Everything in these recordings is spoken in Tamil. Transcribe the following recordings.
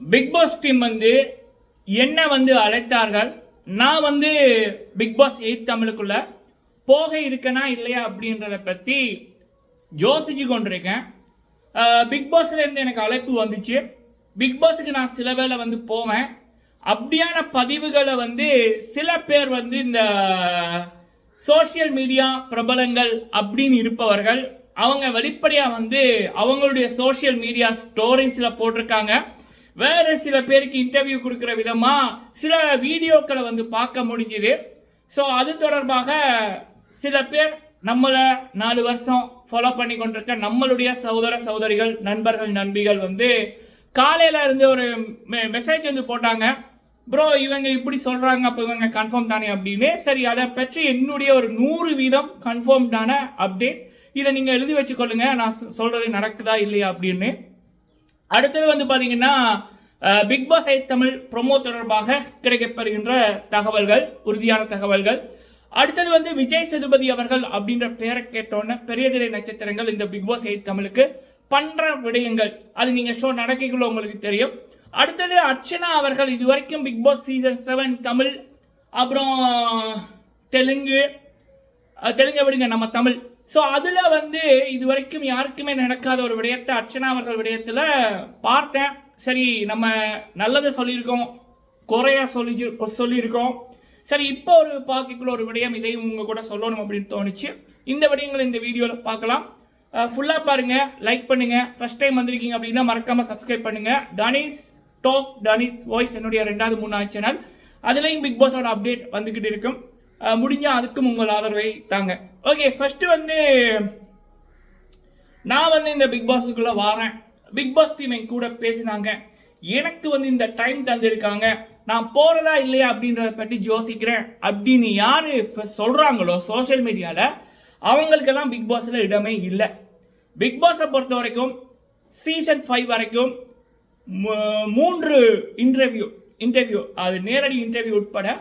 பிக் பாஸ் டீம் வந்து என்ன வந்து அழைத்தார்கள். நான் வந்து பிக் பாஸ் எயிட் தமிழுக்குள்ள போக இருக்கனா இல்லையா அப்படின்றத பற்றி யோசிச்சு கொண்டிருக்கேன். பிக் பாஸ்லேருந்து எனக்கு அழைப்பு வந்துச்சு. பிக் பாஸுக்கு நான் சில வேளை வந்து போவேன். அப்படியான பதிவுகளை வந்து சில பேர் வந்து இந்த சோஷியல் மீடியா பிரபலங்கள் அப்படின்னு இருப்பவர்கள் அவங்க வெளிப்படையாக வந்து அவங்களுடைய சோஷியல் மீடியா ஸ்டோரிஸில் போட்டிருக்காங்க. வேற சில பேருக்கு இன்டர்வியூ கொடுக்குற விதமாக சில வீடியோக்களை வந்து பார்க்க முடிஞ்சுது. ஸோ அது தொடர்பாக சில பேர் நம்மளை நாலு வருஷம் ஃபாலோ பண்ணி கொண்டிருக்க நம்மளுடைய சகோதர சகோதரிகள் நண்பர்கள் நண்பிகள் வந்து காலையில் இருந்து ஒரு மெசேஜ் வந்து போட்டாங்க. ப்ரோ இவங்க இப்படி சொல்கிறாங்க அப்போ இவங்க கன்ஃபார்ம் தானே அப்படின்னு. சரி அதை பற்றி என்னுடைய ஒரு நூறு வீதம் கன்ஃபார்ம்டான அப்டேட் இதை நீங்கள் எழுதி வச்சுக்கொள்ளுங்க. நான் சொ- நடக்குதா இல்லையா அப்படின்னு. அடுத்தது வந்து பார்த்தீங்கன்னா big boss eight Tamil promo தொடர்பாக கிடைக்கப்படுகின்ற தகவல்கள் உறுதியான தகவல்கள். அடுத்தது வந்து விஜய் சேதுபதி அவர்கள் அப்படின்ற பெயரை கேட்டோன்னே பெரியதிரை நட்சத்திரங்கள் இந்த பிக் பாஸ் எயிட் தமிழுக்கு பண்ற விடயங்கள். அது நீங்க ஷோ நடக்கைக்குள்ள உங்களுக்கு தெரியும். அடுத்தது அர்ச்சனா அவர்கள் இதுவரைக்கும் big boss season seven Tamil அப்புறம் தெலுங்கு தெலுங்கு தெலுங்கை விடுங்க நம்ம தமிழ். ஸோ அதில் வந்து இது வரைக்கும் யாருக்குமே நடக்காத ஒரு விடயத்தை அர்ச்சனா அவர்கள் விடயத்தில் பார்த்தேன். சரி நம்ம நல்லதை சொல்லியிருக்கோம் குறையா சொல்லி சொல்லியிருக்கோம். சரி இப்போ ஒரு பார்க்கக்குள்ள ஒரு விடயம் இதையும் உங்கள் கூட சொல்லணும் அப்படின்னு தோணுச்சு. இந்த விடயங்களை இந்த வீடியோவில் பார்க்கலாம். ஃபுல்லாக பாருங்கள் லைக் பண்ணுங்கள் ஃபர்ஸ்ட் டைம் வந்திருக்கீங்க அப்படின்னா மறக்காமல் சப்ஸ்கிரைப் பண்ணுங்கள் டனிஸ் டாக் டனிஸ் வாய்ஸ் என்னுடைய ரெண்டாவது மூணாவது சேனல் அதுலேயும் பிக் பாஸோட அப்டேட் வந்துக்கிட்டு இருக்கும். முடிஞ்சால் அதுக்கும் உங்கள் ஆதரவை தாங்க. ஓகே ஃபஸ்ட்டு வந்து நான் வந்து இந்த பிக் பாஸுக்குள்ளே வாரேன். பிக் பாஸ் டீம் என் கூட பேசினாங்க. எனக்கு வந்து இந்த டைம் தந்திருக்காங்க. நான் போகிறதா இல்லையா அப்படின்றத பற்றி யோசிக்கிறேன். அப்படின்னு யார்? இப்ப சொல்கிறாங்களோ சோஷியல் மீடியாவில் அவங்களுக்கெல்லாம் பிக் பாஸில் இடமே இல்லை. பிக் பாஸை பொறுத்த வரைக்கும் சீசன் ஃபைவ் வரைக்கும் மூன்று இன்டர்வியூ இன்டர்வியூ அது நேரடி இன்டர்வியூ உட்பட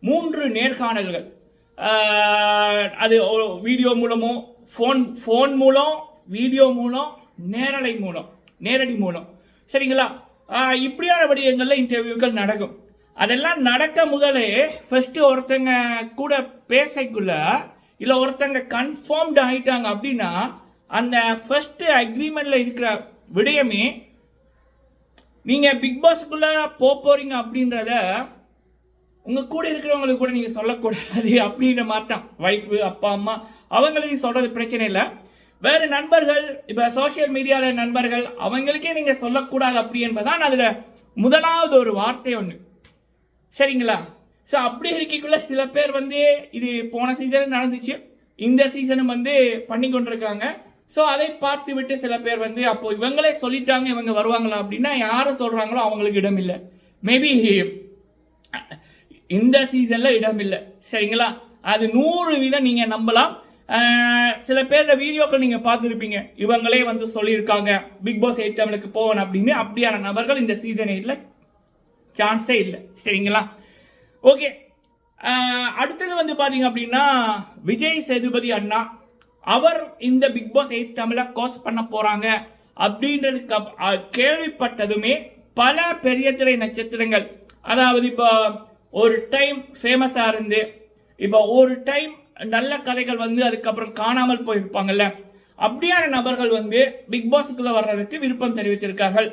மூன்று நேர்காணல்கள். அது வீடியோ மூலமோ ஃபோன் ஃபோன் மூலம் வீடியோ மூலம் நேரலை மூலம் நேரடி மூலம். சரிங்களா? இப்படியான வடிவங்களில் இன்டர்வியூக்கள் நடக்கும். அதெல்லாம் நடக்க முதலே ஃபஸ்ட்டு ஒருத்தங்க கூட பேசக்குள்ள இல்லை ஒருத்தங்க கன்ஃபார்ம்டு ஆகிட்டாங்க அப்படின்னா அந்த ஃபஸ்ட்டு அக்ரிமெண்ட்டில் இருக்கிற விடயமே நீங்கள் பிக் பாஸ்க்குள்ள போக போகிறீங்க அப்படின்றத உங்க கூட இருக்கிறவங்களுக்கு கூட நீங்க சொல்லக்கூடாது அப்படின்ற மாதிரி தான் ஒய்ஃபு அப்பா அம்மா அவங்களுக்கு சொல்றது பிரச்சனை இல்லை. வேற நண்பர்கள் இப்ப சோஷியல் மீடியால நண்பர்கள் அவங்களுக்கே நீங்க சொல்லக்கூடாது அப்படி என்பதான் அதுல முதலாவது ஒரு வார்த்தை ஒன்று சரிங்களா? ஸோ அப்படி இருக்கக்குள்ள சில பேர் வந்து இது போன சீசனும் நடந்துச்சு. இந்த சீசனும் வந்து பண்ணி கொண்டிருக்காங்க. ஸோ அதை பார்த்து விட்டு சில பேர் வந்து அப்போ இவங்களே சொல்லிட்டாங்க இவங்க வருவாங்களா அப்படின்னா யாரை சொல்கிறாங்களோ அவங்களுக்கு இடம் இல்லை மேபி இந்த சீசனில் இடம் இல்லை. சரிங்களா? அது நூறு வீதம் நீங்கள் நம்பலாம். சில பேர் வீடியோக்கள் நீங்கள் பார்த்துருப்பீங்க. இவங்களே வந்து சொல்லியிருக்காங்க பிக் பாஸ் எயிட் தமிழுக்கு போவேன் அப்படின்னு. அப்படியான நபர்கள் இந்த சீசன் எயிட்ல சான்ஸே இல்லை. சரிங்களா? ஓகே அடுத்தது வந்து பார்த்தீங்க அப்படின்னா விஜய் சேதுபதி அண்ணா. அவர் இந்த பிக் பாஸ் எயிட் தமிழை கோஸ் பண்ண போகிறாங்க அப்படின்றதுக்கு கேள்விப்பட்டதுமே பல பெரிய திரை நட்சத்திரங்கள். அதாவது இப்போ ஒரு டைம் ஃபேமஸாக இருந்து இப்போ ஒரு டைம் நல்ல கதைகள் வந்து அதுக்கப்புறம் காணாமல் போயிருப்பாங்கல்ல? அப்படியான நபர்கள் வந்து பிக் பாஸுக்குள்ளே வர்றதுக்கு விருப்பம் தெரிவித்திருக்கார்கள்.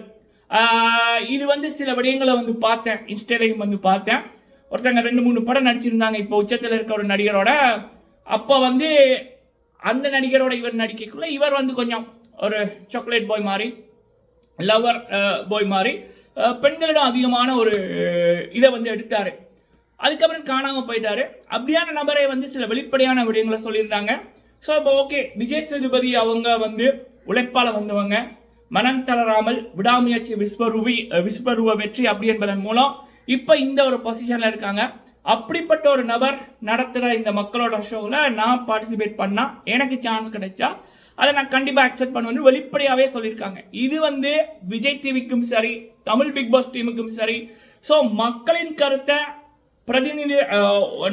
இது வந்து சில விடயங்களை வந்து பார்த்தேன். இன்ஸ்டாலையும் வந்து பார்த்தேன். ஒருத்தங்க ரெண்டு மூணு படம் நடிச்சிருந்தாங்க. இப்போ உச்சத்தில் இருக்க ஒரு நடிகரோட அப்போ வந்து அந்த நடிகரோட இவர் நடிக்கக்குள்ள இவர் வந்து கொஞ்சம் ஒரு சாக்லேட் பாய் மாதிரி லவர் பாய் மாதிரி பெண்களிடம் அதிகமான ஒரு இதை வந்து எடுத்தார். அதுக்கப்புறம் காணாமல் போயிட்டாரு. அப்படியான நபரை வந்து சில வெளிப்படையான விடயங்களை சொல்லியிருந்தாங்க. ஸோ இப்போ ஓகே விஜய் சேதுபதி அவங்க வந்து உழைப்பால் வந்தவங்க. மனம் தளராமல் விடாமுயற்சி விஸ்வரூபி விஸ்வரூப வெற்றி அப்படி என்பதன் மூலம் இப்போ இந்த ஒரு பொசிஷனில் இருக்காங்க. அப்படிப்பட்ட ஒரு நபர் நடத்துகிற இந்த மக்களோட ஷோவில் நான் பார்ட்டிசிபேட் பண்ணால் எனக்கு சான்ஸ் கிடைச்சா அதை நான் கண்டிப்பாக அக்செப்ட் பண்ணுவேன் வெளிப்படையாகவே சொல்லியிருக்காங்க. இது வந்து விஜய் டிவிக்கும் சரி தமிழ் பிக் பாஸ் டீமுக்கும் சரி. ஸோ மக்களின் கருத்தை பிரதிநிதி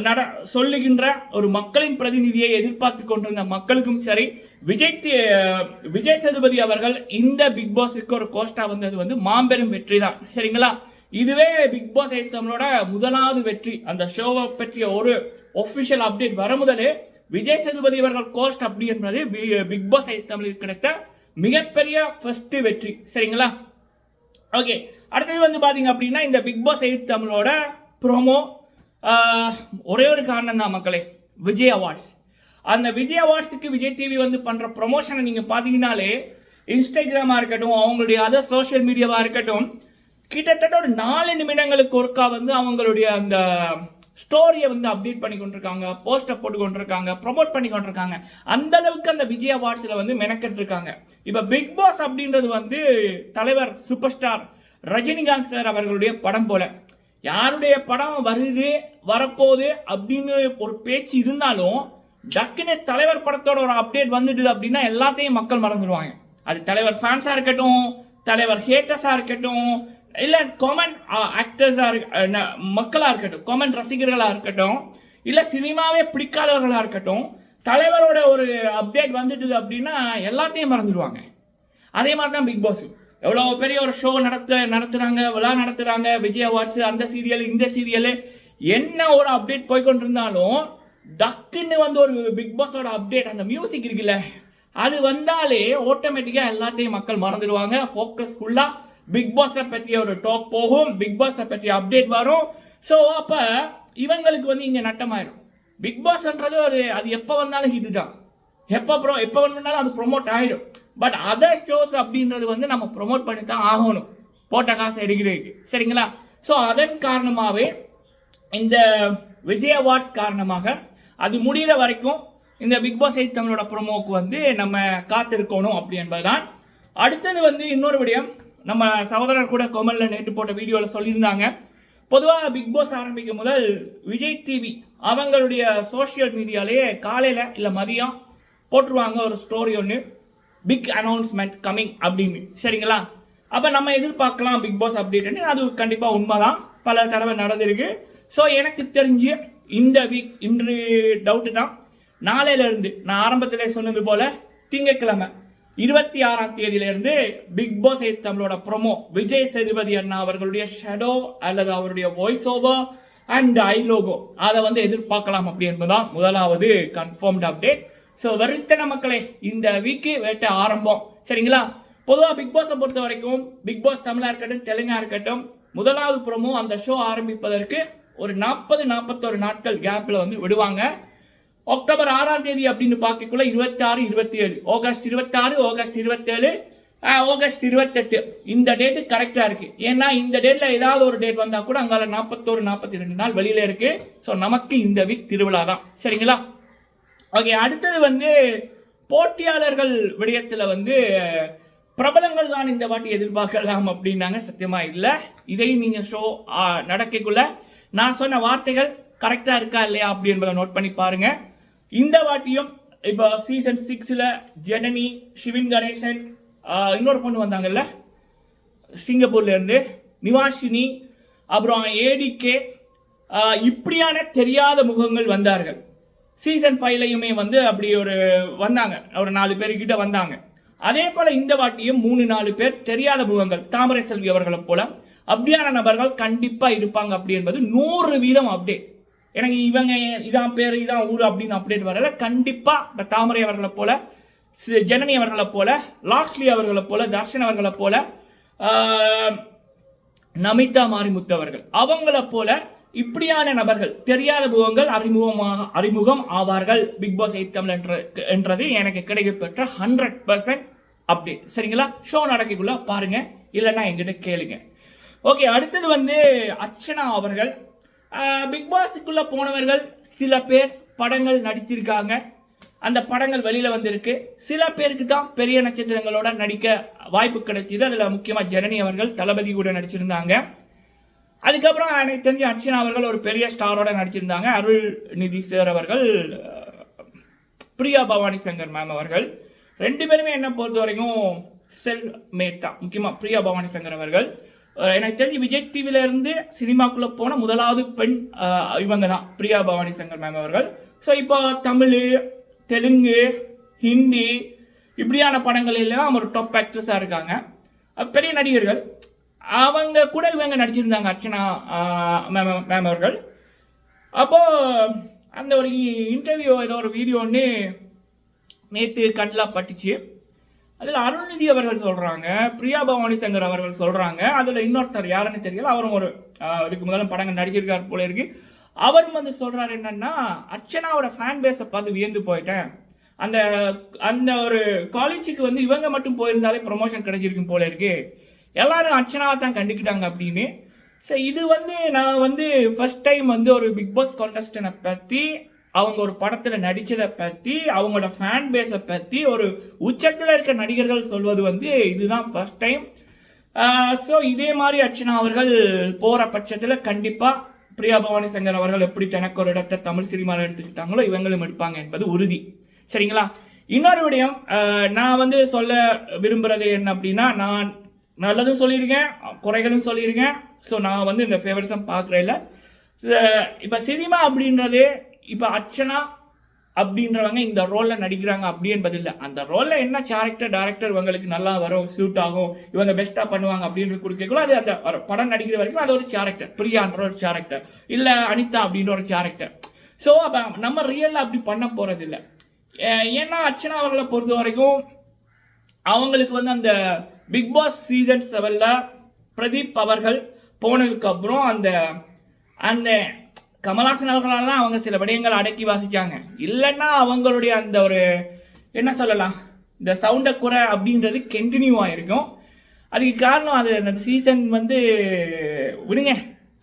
நட சொல்லுகின்ற ஒரு மக்களின் பிரதிநிதியை எதிர்பார்த்து கொண்டிருந்த மக்களுக்கும் சரி விஜய் விஜய் சேதுபதி அவர்கள் இந்த பிக் பாஸுக்கு ஒரு கோஸ்டா வந்தது வந்து மாபெரும் வெற்றி தான். சரிங்களா? இதுவே பிக் பாஸ் தமிழோட முதலாவது வெற்றி. அந்த ஷோவை பற்றிய ஒரு ஒஃபிஷியல் அப்டேட் வர முதலே விஜய் சேதுபதி அவர்கள் கோஸ்ட் அப்படி என்பது பிக் பாஸ் தமிழுக்கு கிடைத்த மிகப்பெரிய ஃபர்ஸ்ட் வெற்றி. சரிங்களா? ஓகே அடுத்தது வந்து பாத்தீங்க அப்படின்னா இந்த பிக் பாஸ் எயிட் தமிழோட ப்ரோமோ ஒரே ஒரு காரணம் தான் மக்களே விஜய் அவார்ட்ஸ் அந்த விஜய் அவார்ட்ஸுக்கு விஜய் டிவி வந்து பண்ற ப்ரொமோஷனை நீங்க பாத்தீங்கன்னாலே இன்ஸ்டாகிராமா இருக்கட்டும் அவங்களுடைய அதர் சோஷியல் மீடியாவா இருக்கட்டும் கிட்டத்தட்ட ஒரு நாலு நிமிடங்களுக்கு ஒருக்கா வந்து அவங்களுடைய அந்த ஸ்டோரியை வந்து அப்டேட் பண்ணி கொண்டிருக்காங்க போஸ்டர் போட்டு கொண்டிருக்காங்க ப்ரோமோட் பண்ணி கொண்டிருக்காங்க. அந்த அளவுக்கு அந்த விஜய் அவார்ட்ஸில் வந்து மெனக்கெட்டு இருக்காங்க பிக் பாஸ் அப்படின்றது வந்து தலைவர் சூப்பர் ஸ்டார் ரஜினிகாந்த் சார் அவர்களுடைய படம் போல. யாருடைய படம் வருது வரப்போகுது அப்படின்னு ஒரு பேச்சு இருந்தாலும் டக்குன்னு தலைவர் படத்தோட ஒரு அப்டேட் வந்துடுது அப்படின்னா எல்லாத்தையும் மக்கள் மறந்துடுவாங்க. அது தலைவர் ஃபேன்ஸாக இருக்கட்டும் தலைவர் ஹேட்டர்ஸாக இருக்கட்டும் இல்லை காமன் ஆக்டர்ஸாக மக்களாக இருக்கட்டும் காமன் ரசிகர்களாக இருக்கட்டும் இல்லை சினிமாவே பிடிக்காதவர்களாக இருக்கட்டும் தலைவரோட ஒரு அப்டேட் வந்துடுது அப்படின்னா எல்லாத்தையும் மறந்துடுவாங்க. அதே மாதிரி தான் பிக் பாஸ் எவ்வளோ பெரிய ஒரு ஷோ நடத்த நடத்துகிறாங்க விழா நடத்துகிறாங்க விஜய் அவார்ட்ஸ் அந்த சீரியல் இந்த சீரியலு என்ன ஒரு அப்டேட் போய்கொண்டிருந்தாலும் டக்குன்னு வந்து ஒரு பிக் பாஸோட அப்டேட் அந்த மியூசிக் இருக்குல்ல அது வந்தாலே ஆட்டோமேட்டிக்காக எல்லாத்தையும் மக்கள் மறந்துடுவாங்க. ஃபோக்கஸ் ஃபுல்லாக பிக் பாஸை பற்றிய ஒரு டாக் போகும். பிக் பாஸை பற்றிய அப்டேட் வரும். ஸோ அப்போ இவங்களுக்கு வந்து இங்கே நட்டமாயிடும் பிக் பாஸ்ன்றது ஒரு அது எப்போ வந்தாலும் ஹிட் தான். எப்போ ப்ரோ எப்போ வேணும்னாலும் அது ப்ரொமோட் ஆகிடும் பட் அதர் ஷோஸ் அப்படின்றது வந்து நம்ம ப்ரொமோட் பண்ணி தான் ஆகணும். போட்ட காசு எடுக்கிறதுக்கு. சரிங்களா? ஸோ அதன் காரணமாகவே இந்த விஜய் அவார்ட்ஸ் காரணமாக அது முடிகிற வரைக்கும் இந்த பிக் பாஸ் எயிட் தமிழோட ப்ரொமோவுக்கு வந்து நம்ம காத்திருக்கணும் அப்படி என்பதுதான். அடுத்தது வந்து இன்னொரு விடயம். நம்ம சகோதரர் கூட கோமலில் நேற்று போட்ட வீடியோவில் சொல்லியிருந்தாங்க. பொதுவாக பிக் பாஸ் ஆரம்பிக்கும் முதல் விஜய் டிவி அவங்களுடைய சோஷியல் மீடியாலேயே காலையில் இல்லை மதியம் போட்டுருவாங்க ஒரு ஸ்டோரி ஒன்று பிக் அனௌன்ஸ்மெண்ட் கம்மிங் அப்படின்னு. சரிங்களா? அப்போ நம்ம எதிர்பார்க்கலாம் பிக் பாஸ் அப்டேட்னு அது கண்டிப்பாக உண்மைதான். பல தடவை நடந்திருக்கு. ஸோ எனக்கு தெரிஞ்சு இந்த வீக் இன்று டவுட்டு தான். நாளையிலேருந்து நான் ஆரம்பத்தில் சொன்னது போல் திங்கட்கிழமை இருபத்தி ஆறாம் தேதியிலேருந்து பிக் பாஸ் எயிட் தமிழோட ப்ரோமோ விஜய் சேதுபதி அண்ணா அவர்களுடைய ஷெடோ அல்லது அவருடைய voice over and eye logo அதை வந்து எதிர்பார்க்கலாம் அப்படி என்பதுதான் முதலாவது கன்ஃபார்ம்டு அப்டேட் ஸோ வருத்தன மக்களே இந்த வீக்கு வேட்டை ஆரம்பம். சரிங்களா? பொதுவாக பிக் பாஸை பொறுத்த வரைக்கும் பிக் பாஸ் தமிழாக இருக்கட்டும் தெலுங்காக இருக்கட்டும் முதலாவது ப்ரோமோ அந்த ஷோ ஆரம்பிப்பதற்கு ஒரு நாற்பது நாற்பத்தொரு நாட்கள் கேப்பில் வந்து விடுவாங்க. அக்டோபர் ஆறாம் தேதி அப்படின்னு பார்க்கக்குள்ள இருபத்தாறு இருபத்தி ஏழு ஆகஸ்ட் இருபத்தாறு ஆகஸ்ட் இருபத்தேழு. ஆகஸ்ட் இருபத்தெட்டு. இந்த டேட்டு கரெக்டாக இருக்குது ஏன்னா இந்த டேட்டில் ஏதாவது ஒரு டேட் வந்தால் கூட அங்கால நாற்பத்தோரு நாற்பத்தி ரெண்டு நாள் வெளியில் இருக்கு. ஸோ நமக்கு இந்த வீக் திருவிழா தான். சரிங்களா? ஓகே அடுத்தது வந்து போட்டியாளர்கள் விடயத்தில் வந்து பிரபலங்கள் தான் இந்த வாட்டி எதிர்பார்க்கலாம் அப்படின்னாங்க. சத்தியமாக இல்லை. இதையும் நீங்கள் ஷோ நடக்கக்குள்ள நான் சொன்ன வார்த்தைகள் கரெக்டாக இருக்கா இல்லையா அப்படி என்பதை நோட் பண்ணி பாருங்க. இந்த வாட்டியும் இப்போ சீசன் சிக்ஸில் ஜனனி சிவின் கணேசன் இன்னொரு பொண்ணு வந்தாங்கல்ல? சிங்கப்பூர்லேருந்து நிவாஷினி அப்புறம் ஏடிகே இப்படியான தெரியாத முகங்கள் வந்தார்கள். சீசன் ஃபைவ்லையுமே வந்து அப்படி ஒரு வந்தாங்க. ஒரு நாலு பேர்கிட்ட வந்தாங்க. அதே போல் இந்த வாட்டியும் மூணு நாலு பேர் தெரியாத முகங்கள். தாமரை செல்வி அவர்களைப் போல. அப்படியான நபர்கள் கண்டிப்பாக இருப்பாங்க அப்படி என்பது நூறு வீதம் அப்டேட் எனக்கு இவங்க இதான் பேர் இதான் ஊர் அப்படின்னு அப்டேட் வரல. கண்டிப்பாக இந்த தாமரை அவர்களை போல ஜனனி அவர்களைப் போல லாக்ஸ்லி அவர்களைப் போல தர்ஷன் அவர்களைப் போல நமிதா மாரிமுத்து அவர்கள். அவங்கள போல இப்படியான நபர்கள் தெரியாத முகங்கள் அறிமுகமாக அறிமுகம் ஆவார்கள். பிக் பாஸ் எயிட் தமிழ் என்ற என்றது எனக்கு கிடைக்கப்பெற்ற ஹண்ட்ரட் பர்சன்ட் அப்டேட் சரிங்களா? ஷோ நடக்கக்குள்ள பாருங்க. இல்லைன்னா எங்கிட்ட கேளுங்க. ஓகே அடுத்தது வந்து அர்ச்சனா அவர்கள். பிக் பாஸுக்குள்ளே போனவர்கள் சில பேர் படங்கள் நடித்திருக்காங்க. அந்த படங்கள் வெளியில் வந்திருக்கு. சில பேருக்கு தான் பெரிய நட்சத்திரங்களோட நடிக்க வாய்ப்பு கிடைச்சிது. அதில் முக்கியமாக ஜனனி அவர்கள் தளபதி கூட நடிச்சிருந்தாங்க. அதுக்கப்புறம் எனக்கு தெரிஞ்ச அர்ச்சனா அவர்கள் ஒரு பெரிய ஸ்டாரோட நடிச்சிருந்தாங்க. அருள் நிதி சார் அவர்கள் பிரியா பவானி சங்கர் மேம் அவர்கள். ரெண்டு பேருமே என்ன பொறுத்த வரைக்கும் செல் மேட் தான் முக்கியமாக பிரியா பவானி சங்கர் அவர்கள். எனக்கு தெரிஞ்சு விஜய் டிவில இருந்து சினிமாக்குள்ள போன முதலாவது பெண் இவங்க தான் பிரியா பவானி சங்கர் மேம் அவர்கள். ஸோ இப்போ தமிழ் தெலுங்கு ஹிந்தி இப்படியான படங்கள் எல்லாம் ஒரு டாப் ஆக்ட்ரஸாக இருக்காங்க. பெரிய நடிகர்கள். அவங்க கூட இவங்க நடிச்சிருந்தாங்க அர்ச்சனா மேம் மேம் அவர்கள். அப்போ அந்த ஒரு இன்டர்வியூ ஏதோ ஒரு வீடியோ ஒன்று நேற்று கண்ணில் பட்டுச்சு. அதில் அருள்நிதி அவர்கள் சொல்கிறாங்க பிரியா பவானி சங்கர் அவர்கள் சொல்கிறாங்க அதில் இன்னொருத்தர் யாருன்னு தெரியல அவரும் ஒரு இதுக்கு முதல்ல படங்கள் நடிச்சிருக்கார் போல இருக்கு. அவரும் வந்து சொல்கிறாரு என்னன்னா அர்ச்சனாவோட ஃபேன் பேஸை பார்த்து வியந்து போயிட்டேன். அந்த அந்த ஒரு காலேஜுக்கு வந்து இவங்க மட்டும் போயிருந்தாலே ப்ரொமோஷன் கிடைச்சிருக்கும் போல இருக்கு. எல்லாரும் அர்ச்சனாவை தான் கண்டுக்கிட்டாங்க அப்படின்னு. ஸோ இது வந்து நான் வந்து ஃபர்ஸ்ட் டைம் வந்து ஒரு பிக் பாஸ் கான்டெஸ்டனை பற்றி அவங்க ஒரு படத்தில் நடித்ததை பற்றி அவங்களோட ஃபேன் பேஸை பற்றி ஒரு உச்சத்தில் இருக்க நடிகர்கள் சொல்வது வந்து இதுதான் ஃபஸ்ட் டைம் ஸோ இதே மாதிரி அர்ச்சனா அவர்கள் போகிற பட்சத்தில் கண்டிப்பாக பிரியா பவானி சங்கர் அவர்கள் எப்படி தனக்கு ஒரு இடத்தை தமிழ் சினிமாவில் எடுத்துக்கிட்டாங்களோ இவங்களும் எடுப்பாங்க என்பது உறுதி. சரிங்களா? இன்னொரு விடயம் நான் வந்து சொல்ல விரும்புகிறது என்ன அப்படின்னா நான் நல்லதும் சொல்லியிருக்கேன் குறைகளும் சொல்லியிருக்கேன். ஸோ நான் வந்து இந்த ஃபேவரட்ஸும் பார்க்குறேன் இப்போ சினிமா அப்படின்றதே இப்போ அர்ச்சனா அப்படின்றவங்க இந்த ரோலில் நடிக்கிறாங்க அப்படி என்பது இல்லை. அந்த ரோலில் என்ன கேரக்டர் டேரக்டர் இவங்களுக்கு நல்லா வரும் சூட் ஆகும் இவங்க பெஸ்ட்டாக பண்ணுவாங்க அப்படின்றது கொடுக்கக்குள்ள அது அந்த படம் நடிக்கிற வரைக்கும் அது ஒரு கேரக்டர் பிரியான்ற ஒரு கேரக்டர் இல்லை அனிதா அப்படின்ற ஒரு கேரக்டர் ஸோ அப்போ நம்ம ரியலில் அப்படி பண்ண போகிறது இல்லை. ஏன்னா அர்ச்சனா அவர்களை பொறுத்த வரைக்கும் அவங்களுக்கு வந்து அந்த பிக் பாஸ் சீசன் செவனில் பிரதீப் அவர்கள் போனதுக்கப்புறம் அந்த அந்த கமலாசன் அவர்களால் தான் அவங்க சில விடயங்கள் அடக்கி வாசிச்சாங்க. இல்லைன்னா அவங்களுடைய அந்த ஒரு என்ன சொல்லலாம் இந்த சவுண்டை குறை அப்படின்றது கண்டினியூ ஆகிருக்கும் அதுக்கு காரணம் அது அந்த சீசன் வந்து விடுங்க.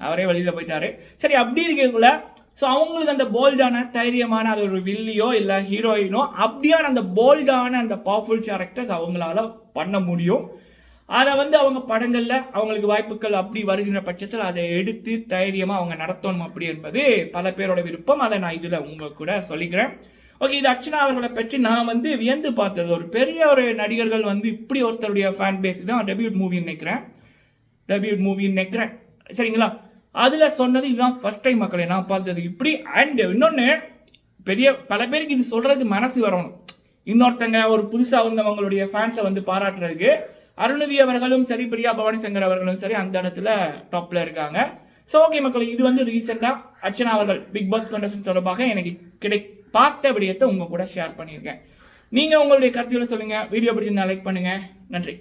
அவரே வெளியில் போயிட்டாரு. சரி அப்படி இருக்கக்குள்ள ஸோ அவங்களுக்கு அந்த போல்டான தைரியமான அது ஒரு வில்லியோ இல்லை ஹீரோயினோ அப்படியான அந்த போல்டான அந்த பவர்ஃபுல் கேரக்டர்ஸ் அவங்களால பண்ண முடியும். அதை வந்து அவங்க படங்களில் அவங்களுக்கு வாய்ப்புகள் அப்படி வருகின்ற பட்சத்தில் அதை எடுத்து தைரியமாக அவங்க நடத்தணும் அப்படி என்பது பல பேரோட விருப்பம். அதை நான் இதில் உங்க கூட சொல்லிக்கிறேன். ஓகே இது அர்ச்சனா அவர்களை பற்றி நான் வந்து வியந்து பார்த்தது. ஒரு பெரிய ஒரு நடிகர்கள் வந்து இப்படி ஒருத்தருடைய ஃபேன் பேஸ் தான் டெபியூட் மூவின்னு நினைக்கிறேன். டெபியூட் மூவின்னு நினைக்கிறேன். சரிங்களா? அதில் சொன்னது இதுதான் ஃபர்ஸ்ட் டைம் மக்களை நான் பார்த்தது இப்படி. அண்ட் இன்னொன்று பெரிய பல பேருக்கு இது சொல்கிறது மனசு வரணும். இன்னொருத்தங்க ஒரு புதுசாக வந்தவங்களுடைய ஃபேன்ஸை வந்து பாராட்டுறதுக்கு அருணதி அவர்களும் சரி பிரியா பவானி சங்கர் அவர்களும் சரி அந்த இடத்துல டாப்பில் இருக்காங்க. ஸோ ஓகே மக்கள் இது வந்து ரீசெண்டாக அர்ச்சனா அவர்கள் பிக் பாஸ் கண்டஸ்டன் தொடர்பாக எனக்கு கிடை பார்த்த விடயத்தை உங்கள் கூட ஷேர் பண்ணியிருக்கேன். நீங்கள் உங்களுடைய கருத்துக்களை சொல்லுங்கள் வீடியோ பிடிச்சிருந்தா லைக் பண்ணுங்கள் நன்றி.